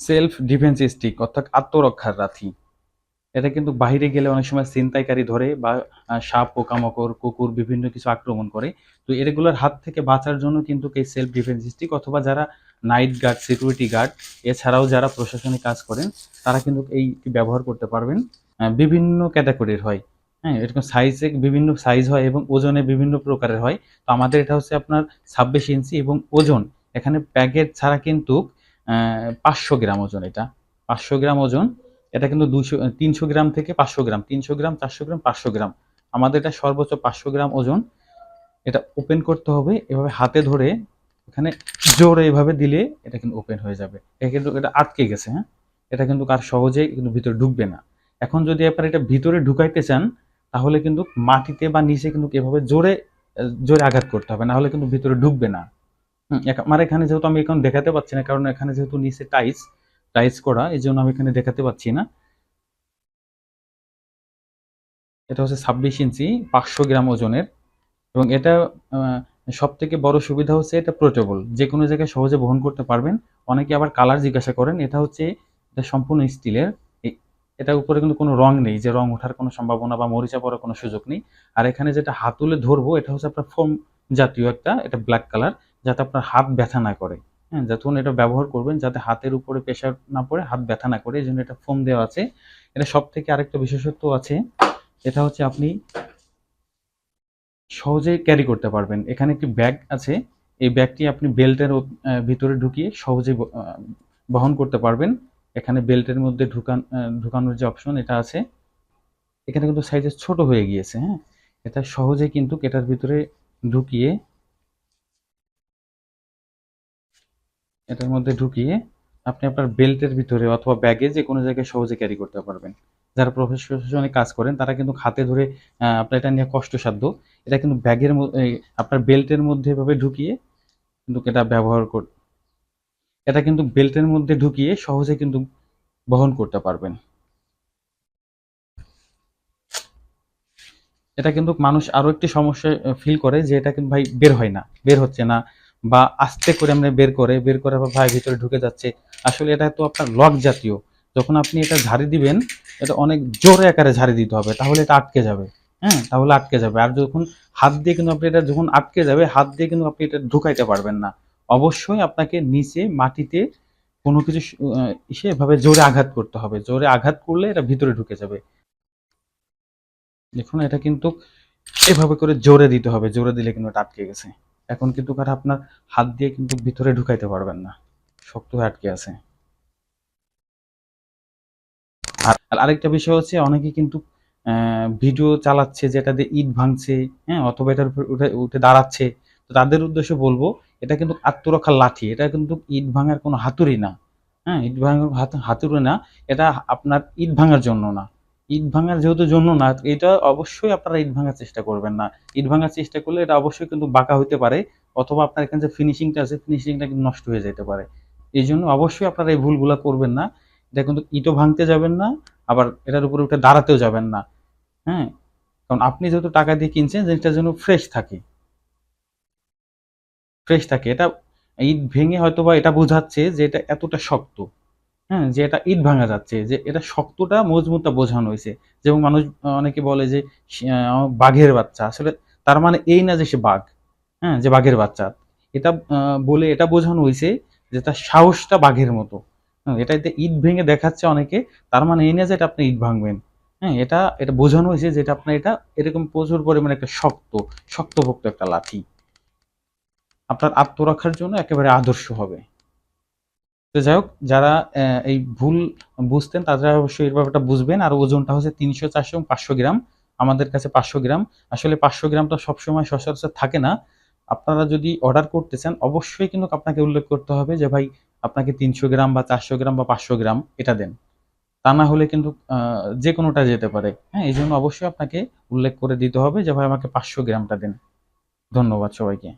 Self defence stick অর্থাৎ আত্মরক্ষার রাথি। এটা কিন্তু বাইরে গেলে অনেক সময় ছিনতাইকারী ধরে বা সাপ, পোকামাকড়, কুকুর বিভিন্ন কিছু আক্রমণ করে। তো এগুলোর হাত থেকে বাঁচার জন্য কিন্তু এই সেলফ ডিফেন্স স্টিক অথবা যারা নাইট গার্ড, সিকিউরিটি গার্ড, এছাড়াও যারা প্রশাসনিক কাজ করেন, তারা কিন্তু এই ব্যবহার করতে পারবেন বিভিন্ন ক্যাটাগরির হয়। হ্যাঁ এরকম সাইজে বিভিন্ন সাইজ হয় এবং ওজনে বিভিন্ন প্রকারের হয়। তো আমাদের এটা হচ্ছে আপনার ছাব্বিশ ইঞ্চি এবং ওজন। এখানে প্যাকেট ছাড়া কিন্তু পাঁচশো গ্রাম ওজন এটা। পাঁচশো গ্রাম ওজন, এটা কিন্তু দুশো তিনশো গ্রাম থেকে পাঁচশো গ্রাম, তিনশো গ্রাম, চারশো গ্রাম, পাঁচশো গ্রাম। আমাদের এটা সর্বোচ্চ পাঁচশো গ্রাম ওজন। এটা ওপেন করতে হবে, এভাবে হাতে ধরে এখানে জোরে এভাবে দিলে এটা কিন্তু ওপেন হয়ে যাবে। এটা কিন্তু, এটা আটকে গেছে হ্যাঁ? এটা কিন্তু আর সহজেই কিন্তু ভিতরে ঢুকবে না। এখন যদি আপনার এটা ভিতরে ঢুকাইতে চান, তাহলে কিন্তু মাটিতে বা নিচে কিন্তু এভাবে জোরে জোরে আঘাত করতে হবে না হলে কিন্তু ভিতরে ঢুকবে না। আমার এখানে যেহেতু আমি এখন দেখাতে পাচ্ছি না, কারণ এখানে যেহেতু নিচে টাইস টাইস করা, এই জন্য আমি এখানে দেখাতে পাচ্ছি না। এটা হচ্ছে ছাব্বিশ ইঞ্চি, পাঁচশো গ্রাম ওজনের। এবং এটা সব থেকে বড় সুবিধা হচ্ছে এটা পোর্টেবল যে কোনো জায়গায় সহজে বহন করতে পারবেন। অনেকে আবার কালার জিজ্ঞাসা করেন, এটা হচ্ছে, এটা সম্পূর্ণ স্টিলের এটার উপরে কিন্তু কোনো রং নেই, যে রং ওঠার কোনো সম্ভাবনা বা মরিচা পড়ার কোনো সুযোগ নেই। আর এখানে যেটা হাতুলে ধরবো, এটা হচ্ছে আপনার ফোম জাতীয় একটা, এটা ব্ল্যাক কালার যাতে আপনার হাত ব্যথা না করে। হ্যাঁ যখন এটা ব্যবহার করবেন যাতে হাতের উপরে প্রেশার না পড়ে, হাত ব্যথা না করে, এই জন্য এটা ফোম দেওয়া আছে। এটা সব থেকে আরেকটা বিশেষত্ব আছে, এটা হচ্ছে আপনি সহজে ক্যারি করতে পারবেন। এখানে একটি ব্যাগ আছে, এই ব্যাগটি আপনি বেল্টের ভিতরে ঢুকিয়ে সহজে বহন করতে পারবেন। এখানে বেল্টের মধ্যে ঢুকান ঢুকানোর যে অপশন এটা আছে, এখানে কিন্তু সাইজে ছোট হয়ে গিয়েছে হ্যাঁ। এটা সহজে কিন্তু এটার ভিতরে ঢুকিয়ে এটার মধ্যে ঢুকিয়ে আপনি আপনার বেল্টের ভিতরে অথবা ব্যাগে যে কোনো জায়গায় সহজে ক্যারি করতে পারবেন। যারা প্রফেশনালি কাজ করেন, তারা কিন্তু হাতে ধরে আপনার এটা নিয়ে কষ্টসাধ্য। এটা কিন্তু ব্যাগের আপনার বেল্টের মধ্যে এভাবে ঢুকিয়ে কিন্তু এটা ব্যবহার কর এটা কিন্তু বেল্টের মধ্যে ঢুকিয়ে সহজে কিন্তু বহন করতে পারবেন। এটা কিন্তু মানুষ আরও একটি সমস্যা ফিল করে যে এটা কিন্তু ভাই বের হয় না, বের হচ্ছে না। বা আস্তে করে আমরা বের করে বের করে আবার ভাই ভিতরে ঢুকে যাচ্ছে। আসলে এটা তো আপনার লক জাতীয়। যখন আপনি এটা ঝাড়ি দিবেন, এটা অনেক জোরে আকারে ঝাড়ি দিতে হবে, তাহলে এটা আটকে যাবে। হ্যাঁ তাহলে আটকে যাবে। আর যখন হাত দিয়ে কিন্তু আপনি এটা যখন আটকে যাবে, হাত দিয়ে কিন্তু আপনি এটা ঢুকাইতে পারবেন না। অবশ্যই আপনাকে নিচে মাটিতে কোনো কিছু ইসে এভাবে জোরে আঘাত করতে হবে। জোরে আঘাত করলে এটা ভিতরে ঢুকে যাবে। দেখুন, এটা কিন্তু এভাবে করে জোরে দিতে হবে। জোরে দিলে কিন্তু এটা আটকে গেছে। এখন কিন্তু আর আপনার হাত দিয়ে কিন্তু ভিতরে ঢুকাইতে পারবেন না। শক্ত হয়ে আটকে আছে। আর আর আরেকটা বিষয় হচ্ছে অনেকে কিন্তু ভিডিও চালাচ্ছে যেটা দিয়ে ইট ভাঙছে হ্যাঁ অথবা এটার উপর উঠে উঠে দাঁড়াচ্ছে। তো তাদের উদ্দেশ্যে বলব, এটা কিন্তু আত্মরক্ষার লাঠি, এটা কিন্তু ইট ভাঙার কোনো হাতুড়ি না। হ্যাঁ ইট ভাঙার হাত- হাতুড়ি না, এটা আপনার ইট ভাঙার জন্য না। ইট ভাঙার যেহেতু জন্য না, এটা অবশ্যই আপনারা ইট ভাঙার চেষ্টা করবেন না। ইট ভাঙার চেষ্টা করলে এটা অবশ্যই কিন্তু বাঁকা হতে পারে, অথবা আপনার এখানে যে ফিনিশিংটা আছে ফিনিশিংটা কিন্তু নষ্ট হয়ে যেতে পারে। এই জন্য অবশ্যই আপনারা এই ভুলগুলো করবেন না। এটা কিন্তু ইটও ভাঙতে যাবেন না, আবার এটার উপরে উঠে দাঁড়াতেও যাবেন না। হ্যাঁ? কারণ আপনি যেহেতু টাকা দিয়ে কিনছেন, জিনিসটা যেন ফ্রেশ থাকে। ফ্রেশ থাকে। এটা, ইট ভেঙে হয়তো বা এটা বোঝাচ্ছে যে এটা এতটা শক্ত। হ্যাঁ যে এটা ইট ভাঙা যাচ্ছে যে এটা শক্তটা মজবুতটা বোঝানো হয়েছে। যেমন মানুষ অনেকে বলে যে বাঘের বাচ্চা আসলে তার মানে এই না যে সে বাঘ হ্যাঁ যে বাঘের বাচ্চা। এটা বলে এটা বোঝানো হয়েছে যে তার সাহসটা বাঘের মতো। হ্যাঁ, এটা ইট ভেঙে দেখাচ্ছে অনেকে তার মানে এই না যে এটা আপনি ইট ভাঙবেন। হ্যাঁ এটা এটা বোঝানো হয়েছে যেটা আপনার এটা এরকম প্রচুর পরিমাণে একটা শক্ত শক্তভক্ত একটা লাঠি। আপনার আত্মরক্ষার জন্য একেবারে আদর্শ হবে। তো যাই হোক, যারা এই ভুল বুঝতেন, তারা অবশ্যই এর ব্যাপারটা বুঝবেন। আর ওজনটা হচ্ছে তিনশো চারশো এবং পাঁচশো গ্রাম। আমাদের কাছে পাঁচশো গ্রাম। আসলে পাঁচশো গ্রামটা সবসময় সচরাচর থাকে না। আপনারা যদি অর্ডার করতে চান, অবশ্যই কিন্তু আপনাকে উল্লেখ করতে হবে যে, ভাই, আপনাকে তিনশো গ্রাম বা চারশো গ্রাম বা পাঁচশো গ্রাম এটা দেন। তা না হলে কিন্তু যে কোনোটা যেতে পারে। হ্যাঁ এই জন্য অবশ্যই আপনাকে উল্লেখ করে দিতে হবে যে, ভাই, আমাকে পাঁচশো গ্রামটা দেন। ধন্যবাদ সবাইকে।